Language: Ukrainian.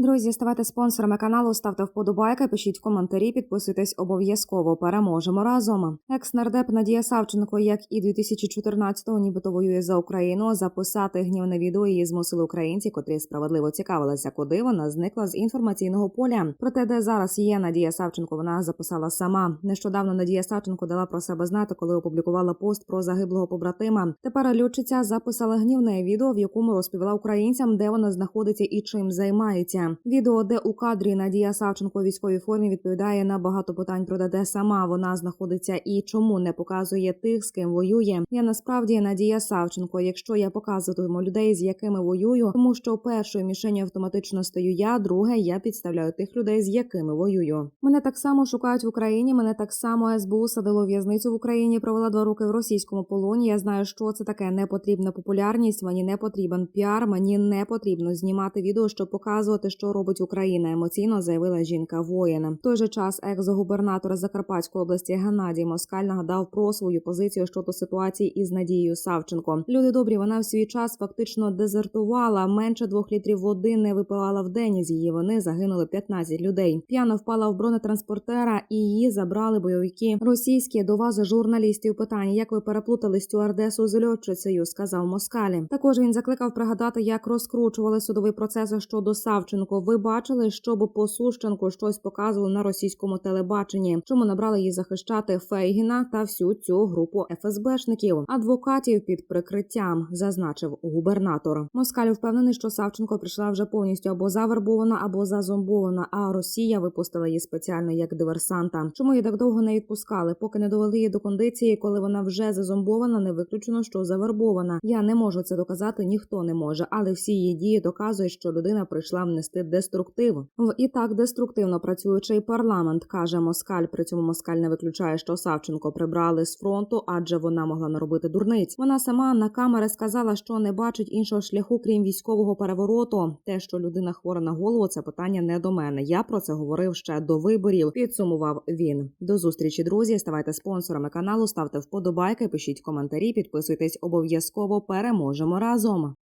Друзі, ставайте спонсорами каналу, ставте вподобайки, пишіть коментарі, підписуйтесь обов'язково. Переможемо разом. Екс-нардеп Надія Савченко, як і 2014-го, нібито воює за Україну. Записати гнівне відео її змусили українці, котрі справедливо цікавилися, куди вона зникла з інформаційного поля. Проте, де зараз є Надія Савченко, вона записала сама. Нещодавно Надія Савченко дала про себе знати, коли опублікувала пост про загиблого побратима. Тепер льотчиця записала гнівне відео, в якому розповіла українцям, де вона знаходиться і чим займається. Відео, де у кадрі Надія Савченко у військовій формі відповідає на багато питань про те, де сама вона знаходиться і чому не показує тих, з ким воює. Я насправді Надія Савченко. Якщо я показуватиму людей, з якими воюю, тому що першою мішенью автоматично стаю я, друге я підставляю тих людей, з якими воюю. Мене так само шукають в Україні. Мене так само СБУ садило в'язницю в Україні. Провела два роки в російському полоні. Я знаю, що це таке. Не потрібна популярність. Мені не потрібен піар. Мені не потрібно знімати відео, щоб показувати, що робить Україна. Емоційно заявила жінка воїна. Той же час екс-губернатор Закарпатської області Геннадій Москаль нагадав про свою позицію щодо ситуації із Надією Савченко. Люди добрі, вона в свій час фактично дезертувала. Менше двох літрів води не випивала в день. З її вини загинули 15 людей. П'яно впала в бронетранспортера і її забрали бойовики російські до вас журналістів. Питання, як ви переплутали стюардесу з льотчицею, сказав Москалі. Також він закликав пригадати, як розкручували судовий процес щодо Савченко. Ви бачили, щоб по Сущенку щось показували на російському телебаченні. Чому набрали її захищати Фейгіна та всю цю групу ФСБшників, адвокатів під прикриттям, зазначив губернатор. Москаль впевнений, що Савченко прийшла вже повністю або завербована, або зазомбована. А Росія випустила її спеціально як диверсанта. Чому її так довго не відпускали? Поки не довели її до кондиції, коли вона вже зазомбована, не виключено, що завербована. Я не можу це доказати, ніхто не може, але всі її дії доказують, що людина прийшла внести деструктив в і так деструктивно працюючий парламент, каже Москаль. При цьому Москаль не виключає, що Савченко прибрали з фронту, адже вона могла наробити дурниць. Вона сама на камери сказала, що не бачить іншого шляху, крім військового перевороту. Те, що людина хвора на голову, це питання не до мене. Я про це говорив ще до виборів. Підсумував він. До зустрічі, друзі. Ставайте спонсорами каналу, ставте вподобайки, пишіть коментарі, підписуйтесь обов'язково. Переможемо разом.